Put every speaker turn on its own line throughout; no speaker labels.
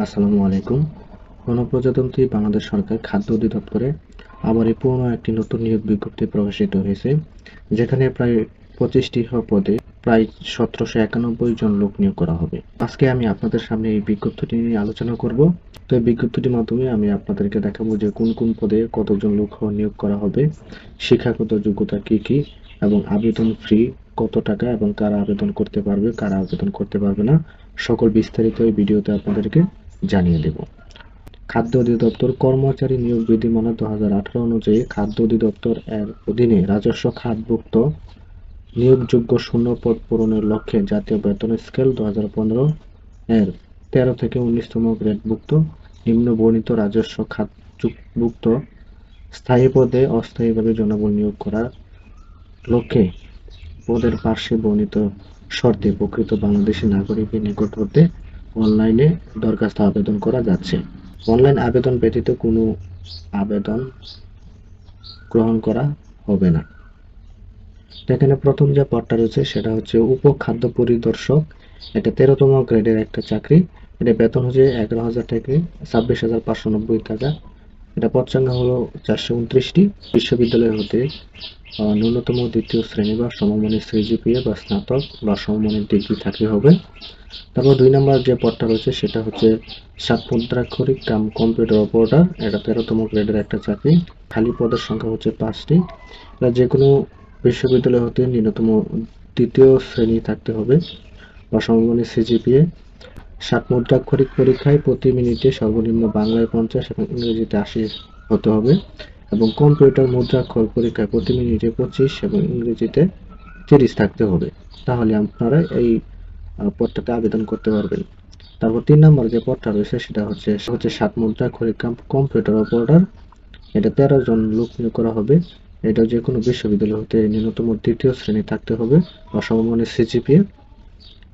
আসসালামু আলাইকুম। গণপ্রজাতন্ত্রী বাংলাদেশ সরকার খাদ্য অধিদপ্তরে আবার এই পুরনো একটি নতুন নিয়োগ বিজ্ঞপ্তি প্রকাশিত হয়েছে, যেখানে প্রায় পঁচিশটি পদে প্রায় সতেরোশো একানব্বই জন লোক নিয়োগ করা হবে। আজকে আমি আপনাদের সামনে এই বিজ্ঞপ্তিটি নিয়ে আলোচনা করব। তো এই বিজ্ঞপ্তিটির মাধ্যমে আমি আপনাদেরকে দেখাবো যে কোন কোন পদে কতজন লোক নিয়োগ করা হবে, শিক্ষাগত যোগ্যতা কি কি, এবং আবেদন ফ্রি কত টাকা, এবং কারা আবেদন করতে পারবে, কারা আবেদন করতে পারবে না, সকল বিস্তারিত এই ভিডিওতে আপনাদেরকে জানিয়ে দেব। খাদ্য অধিদপ্তর কর্মচারী নিয়োগ বিধিমালা দু হাজার আঠারো অনুযায়ী খাদ্য অধিদপ্তর এর অধীনে রাজস্ব খাতভুক্ত নিয়োগযোগ্য শূন্য পদ পূরণের লক্ষ্যে জাতীয় বেতন স্কেল দু হাজার পনেরো এর তেরো থেকে উনিশতম গ্রেডভুক্ত নিম্ন বর্ণিত রাজস্ব খাতভুক্ত স্থায়ী পদে অস্থায়ীভাবে জনবল নিয়োগ করার লক্ষ্যে পদের পার্শ্বে বর্ণিত শর্তে প্রকৃত বাংলাদেশি নাগরিকের নিকট হতে অনলাইনে দরখাস্ত আবেদন করা যাচ্ছে। অনলাইন আবেদন ব্যতীত কোনো আবেদন গ্রহণ করা হবে না। এখানে প্রথম যে পদটা রয়েছে সেটা হচ্ছে উপখাদ্য পরিদর্শক। এটা তেরোতম গ্রেডের একটা চাকরি। এটা বেতন হচ্ছে এগারো হাজার থেকে ছাব্বিশ হাজার পাঁচশো নব্বই টাকা। এটা পদ সংখ্যা হলো চারশো উনত্রিশটি বিশ্ববিদ্যালয় হতে ন্যূনতম দ্বিতীয় শ্রেণি বা সমমানের সিজিপিএ বা স্নাতক বা সমমানের ডিগ্রি থাকলে হবে। তারপর দুই নম্বর যে পদটা রয়েছে সেটা হচ্ছে সাত মুদ্রাক্ষরিক কাম কম্পিউটার অপারেটর এটা তেরোতম গ্রেডের একটা চাকরি। খালি পদের সংখ্যা হচ্ছে পাঁচটি। এটা যে কোনো বিশ্ববিদ্যালয় হতে ন্যূনতম দ্বিতীয় শ্রেণি থাকতে হবে বা সমমানের সিজিপিএ ষাট মুদ্রাক্ষরিক পরীক্ষায় প্রতি মিনিটে সর্বনিম্ন বাংলায় পঞ্চাশ এবং ইংরেজিতে আশি হতে হবে এবং কম্পিউটার মুদ্রাক্ষর পরীক্ষায় প্রতি মিনিটে পঁচিশ এবং ইংরেজিতে তিরিশ থাকতে হবে। তাহলে আপনারা এই পদটাতে আবেদন করতে পারবেন। তারপর তিন নম্বর যে পদটা রয়েছে সেটা হচ্ছে হচ্ছে সাত মুদ্রাক্ষরিক কাম- কম্পিউটার অপারেটর। এটা তেরো জন লোক নিয়োগ করা হবে। এটা যে কোনো বিশ্ববিদ্যালয় হতে ন্যূনতম দ্বিতীয় শ্রেণি থাকতে হবে বা সমমানের সিজিপিএ।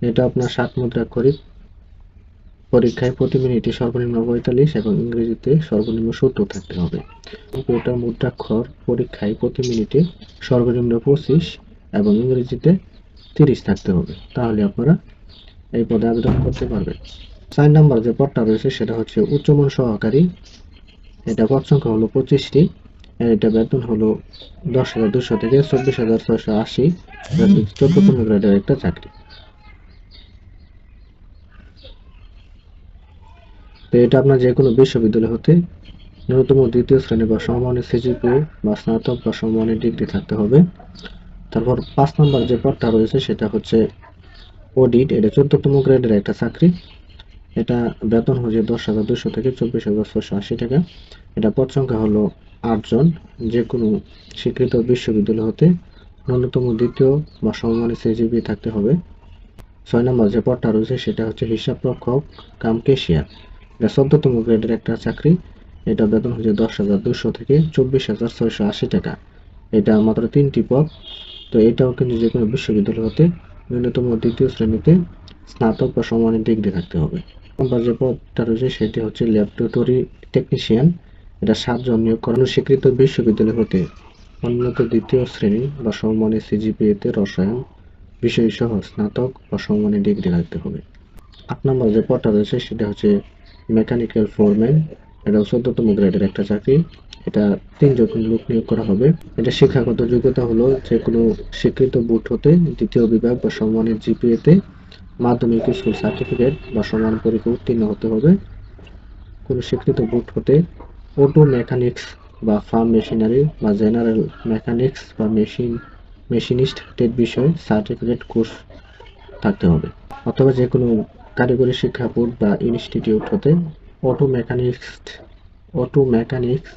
এটা আপনার সাত মুদ্রাক্ষরিক পরীক্ষায় প্রতি মিনিটে সর্বনিম্ন পঁয়তাল্লিশ এবং ইংরেজিতে সর্বনিম্ন সত্তর থাকতে হবে। কম্পিউটার মুদ্রাক্ষর পরীক্ষায় প্রতি মিনিটে সর্বনিম্ন পঁচিশ এবং ইংরেজিতে তিরিশ থাকতে হবে। তাহলে আপনারা এই পদে আবেদন করতে পারবেন। চার নাম্বার যে পদটা রয়েছে সেটা হচ্ছে উচ্চমান সহকারী। এটা পদ সংখ্যা হলো পঁচিশটি। এটা বেতন হলো দশ হাজার দুশো থেকে চব্বিশ হাজার ছয়শো আশি। চোদ্দতম গ্রেডের একটা চাকরি। এটা আপনার যে কোনো বিশ্ববিদ্যালয় হতে ন্যূনতম দ্বিতীয় শ্রেণি বা সমমানের সিজিপিএ বা স্নাতক বা সমমানের ডিগ্রি থাকতে হবে। তারপর পাঁচ নম্বর যে পদটা রয়েছে সেটা হচ্ছে অডিট, এটা চোদ্দতম গ্রেডের একটা চাকরি। এটা বেতন হচ্ছে দশ হাজার দুশো থেকে চব্বিশ হাজার ছশো আশি টাকা। এটা পদ সংখ্যা হলো আটজন যে কোনো স্বীকৃত বিশ্ববিদ্যালয় হতে ন্যূনতম দ্বিতীয় বা সমমানের সিজিপিএ থাকতে হবে। ছয় নম্বর যে পদটা রয়েছে সেটা হচ্ছে হিসাব রক্ষক কাম কেশিয়ার এটা চোদ্দতম গ্রেডের একটা চাকরি। এটা বেতন হচ্ছে দশ হাজার দুশো থেকে চব্বিশ হাজার ছয়শো আশি টাকা। এটা মাত্র তিনটি পদ। তো এটাও কিন্তু যে কোনো বিশ্ববিদ্যালয় হতে ন্যূনতম দ্বিতীয় শ্রেণীতে স্নাতক বা সমানের ডিগ্রি থাকতে হবে। নম্বর যে পদটা রয়েছে সেটি হচ্ছে ল্যাবরেটরি টেকনিশিয়ান। এটা সাতজন নিয়োগ করানো স্বীকৃত বিশ্ববিদ্যালয় হতে উন্নত দ্বিতীয় শ্রেণি বা সমমানের সিজিপিএতে রসায়ন বিষয় সহ স্নাতক বা সমমানের ডিগ্রি রাখতে হবে। আট নম্বর যে পদটা রয়েছে সেটা হচ্ছে মেকানিক্যাল ফোরম্যান এটা চোদ্দতম গ্রেডের একটা চাকরি। এটা তিনজন লোক নিয়োগ করা হবে। এটা শিক্ষাগত যোগ্যতা হলো যে কোনো স্বীকৃত বুট হতে দ্বিতীয় বিভাগ বা সম্মানের জিপিএতে মাধ্যমিক স্কুল সার্টিফিকেট বা সমান পরীক্ষা উত্তীর্ণ হতে হবে। কোনো স্বীকৃত বুট হতে অটো মেকানিক্স বা ফার্ম মেশিনারি বা জেনারেল মেকানিক্স বা মেশিন মেশিনিস্ট টেট বিষয়ে সার্টিফিকেট কোর্স থাকতে হবে। অথবা যে কোনো কারিগরি শিক্ষা বোর্ড বা ইনস্টিটিউট হতে অটো মেকানিক্স অটো মেকানিক্স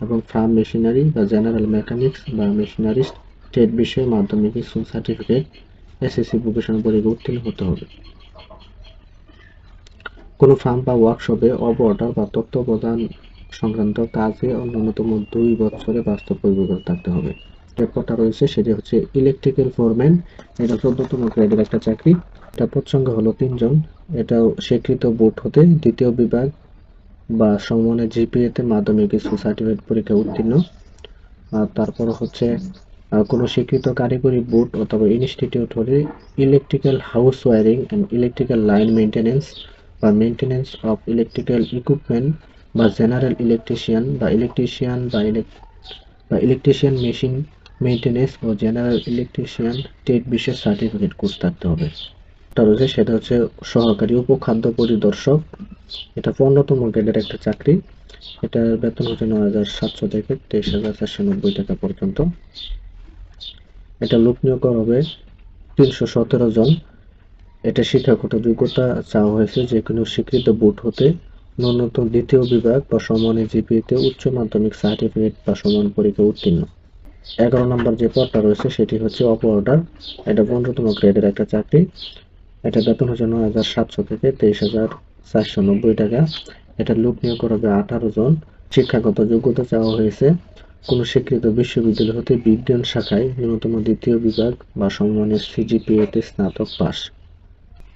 এবং ফার্ম মেশিনারি বা জেনারেল মেকানিক্স বা মেশিনারিস্ট ট্রেড বিষয়ে মাধ্যমিক স্কুল সার্টিফিকেট এসএসসি ভোকেশনাল পরীক্ষা উত্তীর্ণ হতে হবে। কোনো ফার্ম বা ওয়ার্কশপে অবঅর্ডার বা তত্ত্বাবধান সংক্রান্ত কাজে ন্যূনতম দুই বছরে বাস্তব অভিজ্ঞতা থাকতে হবে। রেকর্ডটা রয়েছে, সেটি হচ্ছে ইলেকট্রিক্যাল ফোরম্যান এটা চোদ্দতম গ্রেডের একটা চাকরি। এটা পদ হলো তিনজন। এটাও স্বীকৃত বোর্ড হতে দ্বিতীয় বিভাগ বা সমমানের জিপিএতে মাধ্যমিক স্কুল সার্টিফিকেট পরীক্ষা উত্তীর্ণ। আর তারপর হচ্ছে কোনো স্বীকৃত কারিগরি বোর্ড অথবা ইনস্টিটিউট হলে electrical house wiring and electrical line maintenance বা মেইনটেনেন্স অফ ইলেকট্রিক্যাল ইকুইপমেন্ট বা জেনারেল ইলেকট্রিশিয়ান বা ইলেকট্রিশিয়ান বা বা ইলেকট্রিশিয়ান মেশিন মেইনটেনেন্স ও জেনারেল ইলেকট্রিশিয়ান টেট বিশেষ সার্টিফিকেট কোর্স থাকতে হবে। একটা রয়েছে, সেটা হচ্ছে সহকারী উপখাদ্য পরিদর্শক। এটা পনেরোতম গ্রেডের একটা চাকরি। এটার বেতন হচ্ছে নয় হাজার সাতশো থেকে তেইশ হাজার চারশো নব্বই টাকা পর্যন্ত। এটা লোক নিয়োগ হবে তিনশো সতেরো জন। এটা শিক্ষাগত যোগ্যতা চাওয়া হয়েছে যে কোনো স্বীকৃত বোর্ড হতে। ন্যূনতম দ্বিতীয় বিভাগ বা সমানের জিপিএতে উচ্চ মাধ্যমিক সার্টিফিকেট বা সমান পরীক্ষা উত্তীর্ণ। এগারো নম্বর যে পদটা রয়েছে, সেটি হচ্ছে অপারেটর এটা পনেরোতম গ্রেডের একটা চাকরি। এটা বেতন হচ্ছে নয় হাজার সাতশো থেকে তেইশ হাজার চারশো নব্বই টাকা। এটা লোক নিয়োগ করা হবে আঠারো জন। শিক্ষাগত যোগ্যতা চাওয়া হয়েছে। কোনো স্বীকৃত বিশ্ববিদ্যালয় হতে বিজ্ঞান শাখায় ন্যূনতম দ্বিতীয় বিভাগ বা সমমানের সিজিপিএতে স্নাতক পাস।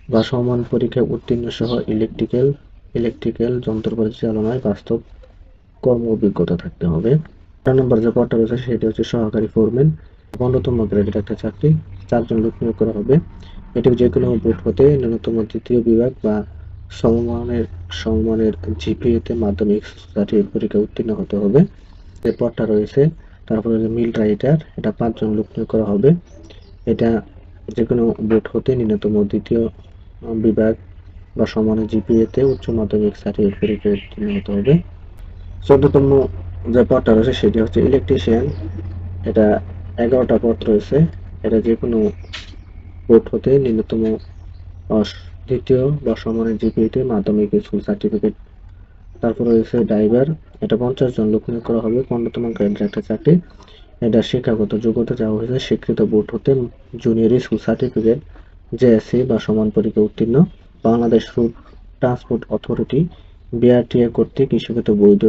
বা সমান পরীক্ষায় উত্তীর্ণ সহ ইলেকট্রিক্যাল ইলেকট্রিক্যাল যন্ত্র পরিচালনায় বাস্তব কর্ম অভিজ্ঞতা থাকতে হবে। চার নম্বর যে পদটা রয়েছে, সেটি হচ্ছে সহকারী ফোরম্যান। পনেরোতম গ্রেডের একটা চাকরি। চারজন লোক নিয়োগ করা হবে। এটি যে কোনো বোর্ড হতে ন্যূনতম তৃতীয় বিভাগ বা সমমানের সমমানের জিপিএতে মাধ্যমিক সার্টিফিকেট পরীক্ষা উত্তীর্ণ হতে হবে। যে রয়েছে, তারপরে মিল রাইটার, এটা পাঁচজন লোক নিয়োগ করা হবে। এটা যে কোনো বোর্ড হতে ন্যূনতম দ্বিতীয় বিভাগ বা সমানের জিপিএতে উচ্চ মাধ্যমিক সার্টিফিকেট পরীক্ষা উত্তীর্ণ হতে হবে। চোদ্দতম যে পদটা রয়েছে সেটি হচ্ছে ইলেকট্রিশিয়ান এটা এগারোটা পদ রয়েছে। এটা যে কোনো বোর্ড হতে ন্যূনতম দ্বিতীয় বা সমানের মাধ্যমিক স্কুল সার্টিফিকেট। তারপর রয়েছে ড্রাইভার। এটা পঞ্চাশ জন লোক নিয়োগ করা হবে। পনেরোতম গ্রেডের একটা চাকরি। এটা শিক্ষাগত যোগ্যতা চাওয়া হয়েছে। স্বীকৃত বোর্ড হতে জুনিয়র স্কুল সার্টিফিকেট, জেএসসি বা সমান পরীক্ষা উত্তীর্ণ। Bangladesh route transport authority, BRTA কর্তৃক ইস্যুকৃত বৈধ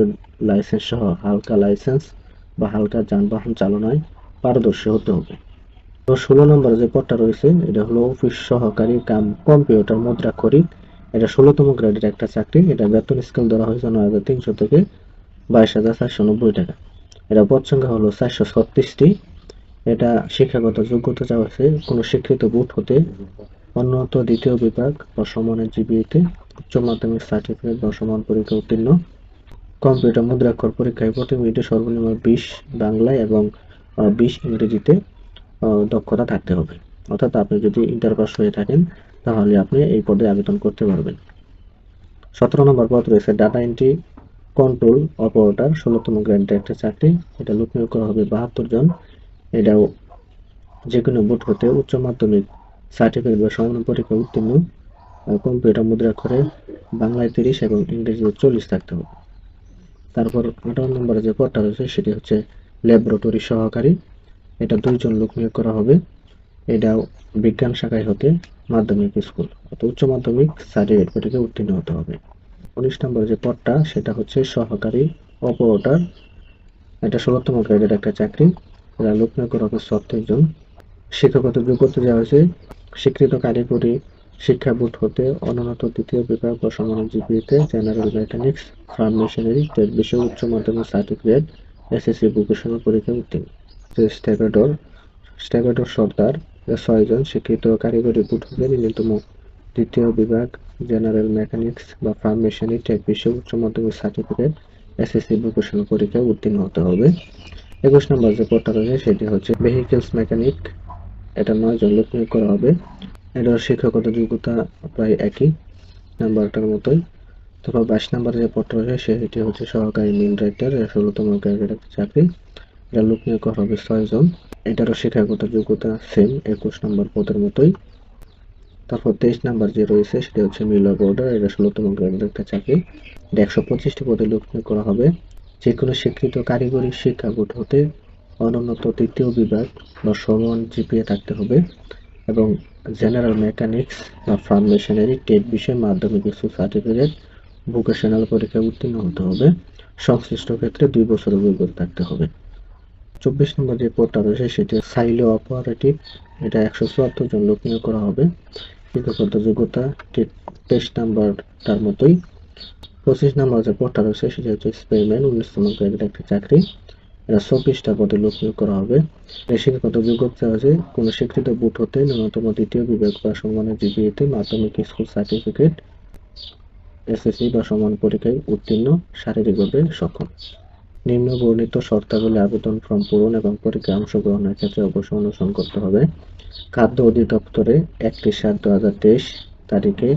লাইসেন্স সহ হালকা লাইসেন্স বা হালকা যানবাহন চালনায় পারদর্শী হতে হবে। ষোলো নম্বর যে পদটা রয়েছে, এটা হলো অফিস সহকারী কাম কম্পিউটার মুদ্রা মুদ্রাক্ষরিক এটা ষোলোতম গ্রেডের একটা চাকরি। এটা বেতন স্কেল ধরা হয়েছে নয় হাজার তিনশো থেকে বাইশ হাজার চারশো নব্বই টাকা। এটা পদ সংখ্যা হলো চারশো ছত্রিশটি। এটা শিক্ষাগত যোগ্যতা চাওয়া হয়েছে কোনো স্বীকৃত বোর্ড হতে। উন্নত দ্বিতীয় বিভাগ বা সমানের জিবিএতে উচ্চ মাধ্যমিক সার্টিফিকেট বা সমান পরীক্ষা উত্তীর্ণ। কম্পিউটার মুদ্রাক্ষর পরীক্ষায় প্রতি মিনিটে সর্বনিম্ন বিশ বাংলায় এবং বিশ ইংরেজিতে। দক্ষতা থাকতে হবে। অর্থাৎ আপনি যদি ইন্টার পাস হয়ে থাকেন, তাহলে আপনি এই পদে আবেদন করতে পারবেন। সতেরো নম্বর পদ রয়েছে ডাটা এন্ট্রি কন্ট্রোল অপারেটর ষোলোতম গ্রেডের একটা চাকরি। এটা লোক নিয়োগ করা হবে বাহাত্তর জন। এটাও যে কোনো বোর্ড হতে উচ্চ মাধ্যমিক সার্টিফিকেট বা সমান পরীক্ষা উত্তীর্ণ। কম্পিউটার মুদ্রা করে বাংলায় তিরিশ এবং ইংরেজিতে চল্লিশ থাকতে হবে। তারপর আঠারো নম্বরে যে পদটা রয়েছে, সেটি হচ্ছে ল্যাবরেটরি সহকারী। এটা দুইজন লোক নিয়োগ করা হবে। এটা বিজ্ঞান শাখায় হতে মাধ্যমিক স্কুল। অর্থাৎ উচ্চ মাধ্যমিক সার্টিফিকেট পরীক্ষা উত্তীর্ণ হতে হবে। উনিশ নম্বর যে পদটা, সেটা হচ্ছে সহকারী অপারেটর। এটা ষোলোতম গ্রেডের একটা চাকরি। এরা লোক নিয়োগ করা হবে ছত্রিশ জন শিক্ষাগত যোগ্যতা দেওয়া হয়েছে। স্বীকৃত কারিগরি শিক্ষা বোর্ড হতে অনুন্নত দ্বিতীয় বিভাগ বা সমান জিপিতে general mechanics farm machinery trade বিষয় উচ্চ মাধ্যমিক সার্টিফিকেট, এসএসসি ভোকেশনাল পরীক্ষা উত্তীর্ণ। স্ট্যাভেডর স্ট্যাভেডর সর্দার ছয়জন শিক্ষিত কারিগরি বোর্ড হতে ন্যূনতম দ্বিতীয় বিভাগ জেনারেল মেকানিক্স বা ফার্ম মেশিনারি ট্রেড বিষয় উচ্চ মাধ্যমিক সার্টিফিকেট এসএসসি ভোকেশনাল পরীক্ষায় উত্তীর্ণ হতে হবে। একুশ নম্বর যে পদটা রয়েছে সেটি হচ্ছে ভেহিকেলস মেকানিক এটা নয় জন লোক নিয়োগ করা হবে। এটার শিক্ষাগত যোগ্যতা প্রায় একই, নাম্বারটার মতোই। তারপর বাইশ নাম্বার যে পদটা রয়েছে সেটি হচ্ছে সহকারী মিল রাইটার ষোলোতম গ্রেডের চাকরি। এটা লোক নিয়োগ হবে ছয় জন এটারও শিক্ষাগত যোগ্যতা সেম একুশ নম্বর পদের মতোই। তারপর তেইশ নাম্বার যে রয়েছে, সেটা হচ্ছে মিল বোর্ডার, এটা ষোলোতম গ্রেডের একটা চাকরি। একশো পঁচিশটি পদে লোক নিয়োগ করা হবে। যে কোনো স্বীকৃত কারিগরি শিক্ষা বোর্ড হতে অনুন্নত তৃতীয় বিভাগ বা সমান জিপিএ থাকতে হবে এবং জেনারেল মেকানিক্স বা ফার্ম মেশিনারি টেট বিষয়ে মাধ্যমিক স্কুল সার্টিফিকেট ভোকেশনাল পরীক্ষায় উত্তীর্ণ হতে হবে। সংশ্লিষ্ট ক্ষেত্রে দুই বছর অভিজ্ঞতা থাকতে হবে। চব্বিশ নম্বর যে পদটা রয়েছে, সেটি সাইলো অপারেটিভ এটা একশো চুয়াত্তর জন লোক নিয়োগ করা হবে। শিক্ষাগত যোগ্যতা টেস্ট নাম্বার তার মতোই। পঁচিশ নম্বর যে পদটা রয়েছে, সেটা হচ্ছে স্পেরম্যান উনিশতম গ্রেডের একটি চাকরি। এটা চব্বিশটা পদে লোক নিয়োগ করা হবে। শিক্ষাগত যোগ্যতা আছে কোনো স্বীকৃত বুট হতে, ন্যূনতম দ্বিতীয় বিভাগ বা সম্মানের জিপিএতে মাধ্যমিক স্কুল সার্টিফিকেট এসএসসি বা সমান পরীক্ষায় উত্তীর্ণ শারীরিকভাবে সক্ষম। নিম্ন বর্ণিত শর্তাবলী আবেদন ফর্ম পূরণ এবং পরীক্ষায় অংশগ্রহণের ক্ষেত্রে অবশ্যই অনুসরণ করতে হবে। খাদ্য অধিদপ্তরে একত্রিশ সাত দু হাজার তেইশ তারিখে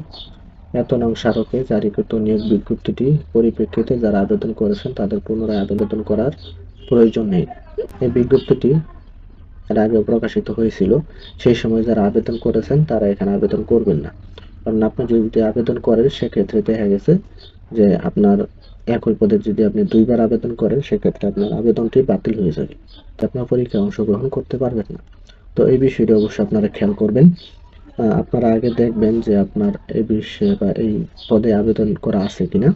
এত নং স্মারকে জারিকৃত নিয়োগ বিজ্ঞপ্তিটি পরিপ্রেক্ষিতে যারা আবেদন করেছেন তাদের পুনরায় আবেদন করার প্রয়োজন নেই। এই বিজ্ঞপ্তিটি এর আগে প্রকাশিত হয়েছিল। সেই সময় যারা আবেদন করেছেন তারা এখানে আবেদন করবেন না। কারণ আপনি যদি আবেদন করেন, সেক্ষেত্রে দেখা গেছে যে আপনার একই পদে যদি আপনি দুইবার আবেদন করেন, সেক্ষেত্রে আপনার আবেদনটি বাতিল হয়ে যাবে। আপনার পরীক্ষায় অংশগ্রহণ করতে পারবেন না। তো এই বিষয়টি অবশ্যই আপনারা খেয়াল করবেন। আপনারা আগে দেখবেন যে আপনার এই বিষয়ে বা এই পদে আবেদন করা আছে কিনা।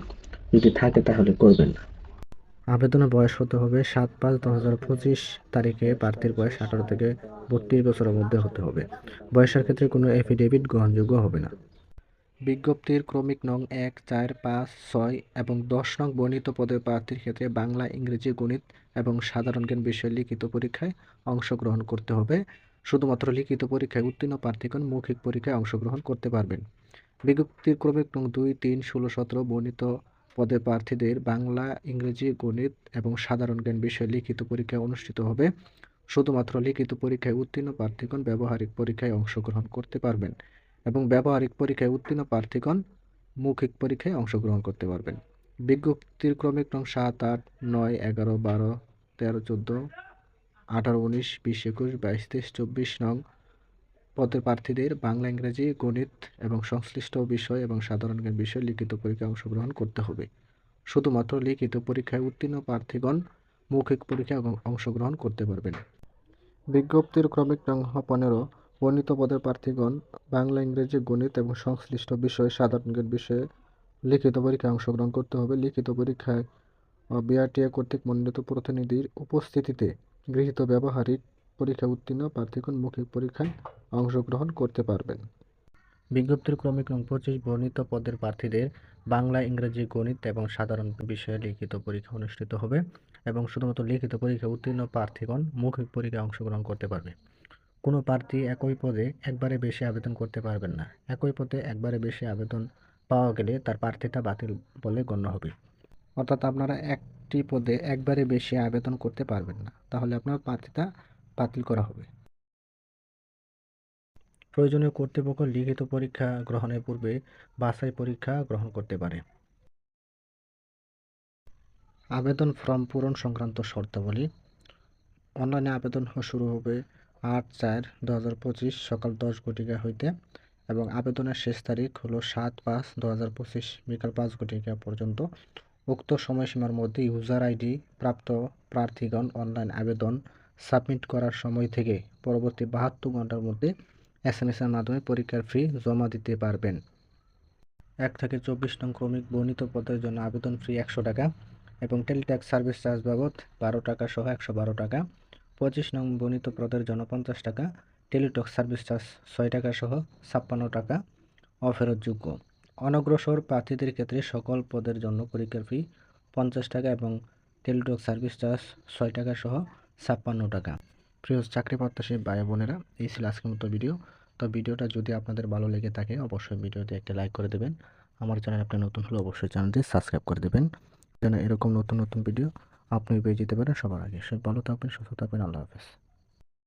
যদি থাকে তাহলে করবেন আবেদনের বয়স হতে হবে সাত পাঁচ দু হাজার পঁচিশ তারিখে। প্রার্থীর বয়স আঠারো থেকে বত্রিশ বছরের মধ্যে হতে হবে। বয়সের ক্ষেত্রে কোনো এফিডেভিট গ্রহণযোগ্য হবে না। বিজ্ঞপ্তির ক্রমিক নং এক, চার, পাঁচ, ছয় এবং দশ নং বর্ণিত পদে প্রার্থীর ক্ষেত্রে বাংলা, ইংরেজি, গণিত এবং সাধারণ জ্ঞান বিষয়ে লিখিত পরীক্ষায় অংশগ্রহণ করতে হবে। শুধুমাত্র লিখিত পরীক্ষায় উত্তীর্ণ প্রার্থীগণ মৌখিক পরীক্ষায় অংশগ্রহণ করতে পারবেন। বিজ্ঞপ্তির ক্রমিক নং দুই, তিন, ষোলো, সতেরো বর্ণিত পদে প্রার্থীদের বাংলা, ইংরেজি, গণিত এবং সাধারণ জ্ঞান বিষয়ে লিখিত পরীক্ষা অনুষ্ঠিত হবে। শুধুমাত্র লিখিত পরীক্ষায় উত্তীর্ণ প্রার্থীগণ ব্যবহারিক পরীক্ষায় অংশগ্রহণ করতে পারবেন। এবং ব্যবহারিক পরীক্ষায় উত্তীর্ণ প্রার্থীগণ মৌখিক পরীক্ষায় অংশগ্রহণ করতে পারবেন। বিজ্ঞপ্তির ক্রমিক নং সাত, আট, নয়, এগারো, বারো, তেরো, চোদ্দ, আঠারো, উনিশ, বিশ, একুশ, বাইশ, তেইশ, চব্বিশ নং পদের প্রার্থীদের বাংলা, ইংরেজি, গণিত এবং সংশ্লিষ্ট বিষয় এবং সাধারণ জ্ঞান বিষয়ে লিখিত পরীক্ষায় অংশগ্রহণ করতে হবে। শুধুমাত্র লিখিত পরীক্ষায় উত্তীর্ণ প্রার্থীগণ মৌখিক পরীক্ষায় অংশগ্রহণ করতে পারবেন। বিজ্ঞপ্তির ক্রমিক নং পনেরো বর্ণিত পদের প্রার্থীগণ বাংলা, ইংরেজি, গণিত এবং সংশ্লিষ্ট বিষয়ে সাধারণ জ্ঞান বিষয়ে লিখিত পরীক্ষায় অংশগ্রহণ করতে হবে। লিখিত পরীক্ষায় বিআরটিএ কর্তৃক মনোনীত প্রতিনিধির উপস্থিতিতে গৃহীত ব্যবহারিক পরীক্ষা উত্তীর্ণ প্রার্থীগণ মৌখিক পরীক্ষায় অংশগ্রহণ করতে পারবেন। বিজ্ঞপ্তির ক্রমিক নং পঁচিশ বর্ণিত পদের প্রার্থীদের বাংলা, ইংরেজি, গণিত এবং সাধারণ বিষয়ে লিখিত পরীক্ষা অনুষ্ঠিত হবে এবং শুধুমাত্র লিখিত পরীক্ষা উত্তীর্ণ প্রার্থীগণ মৌখিক পরীক্ষায় অংশগ্রহণ করতে পারবে। কোনো প্রার্থী একই পদে একবারে বেশি আবেদন করতে পারবেন না। একই পদে একবারে বেশি আবেদন পাওয়া গেলে তার প্রার্থীতা বাতিল বলে গণ্য হবে। অর্থাৎ আপনারা একটি পদে একবারে বেশি আবেদন করতে পারবেন না। তাহলে আপনার প্রার্থীতা বাতিল করা হবে। প্রয়োজনীয় কর্তৃপক্ষ লিখিত পরীক্ষা গ্রহণের পূর্বে বাছাই পরীক্ষা গ্রহণ করতে পারে। আবেদন ফর্ম পূরণ সংক্রান্ত শর্তাবলী। অনলাইনে আবেদন শুরু হবে আট চার দু হাজার পঁচিশ সকাল দশ ঘটিকা হইতে এবং আবেদনের শেষ তারিখ হলো সাত পাঁচ দু হাজার পঁচিশ বিকাল পাঁচ ঘটিকা পর্যন্ত। উক্ত সময়সীমার মধ্যে ইউজার আইডি প্রাপ্ত প্রার্থীগণ অনলাইন আবেদন সাবমিট করার সময় থেকে পরবর্তী বাহাত্তর ঘণ্টার মধ্যে এস এম এর মাধ্যমে পরীক্ষার ফি জমা দিতে পারবেন। এক থেকে চব্বিশ নং ক্রমিক বর্ণিত পদের জন্য আবেদন ফি একশো টাকা এবং টেলিট্যাক্স সার্ভিস চার্জ বাবদ বারো টাকা সহ একশো বারো টাকা। পঁচিশ নং বর্ণিত পদের জন্য পঞ্চাশ টাকা, টেলিটক সার্ভিস চার্জ ছয় টাকা সহ ছাপ্পান্ন টাকা অফেরতযোগ্য। অনগ্রসর প্রার্থীদের ক্ষেত্রে সকল পদের জন্য পরীক্ষার ফি পঞ্চাশ টাকা এবং টেলিটক সার্ভিস চার্জ ছয় টাকা সহ ছাপ্পান্ন টাকা। প্রিয় চাকরি প্রত্যাশী ভাই বোনেরা, এই ছিল আজকের মতো ভিডিও। তো ভিডিওটা যদি আপনাদের ভালো লেগে থাকে, অবশ্যই ভিডিওতে একটা লাইক করে দেবেন। আমার চ্যানেল আপনি নতুন হলে অবশ্যই চ্যানেলটি সাবস্ক্রাইব করে দেবেন। যেন এরকম নতুন নতুন ভিডিও আপনি পেয়ে যেতে পারেন। সবার আগে সব ভালো থাকবেন সুস্থ থাকবেন। আল্লাহ হাফেজ।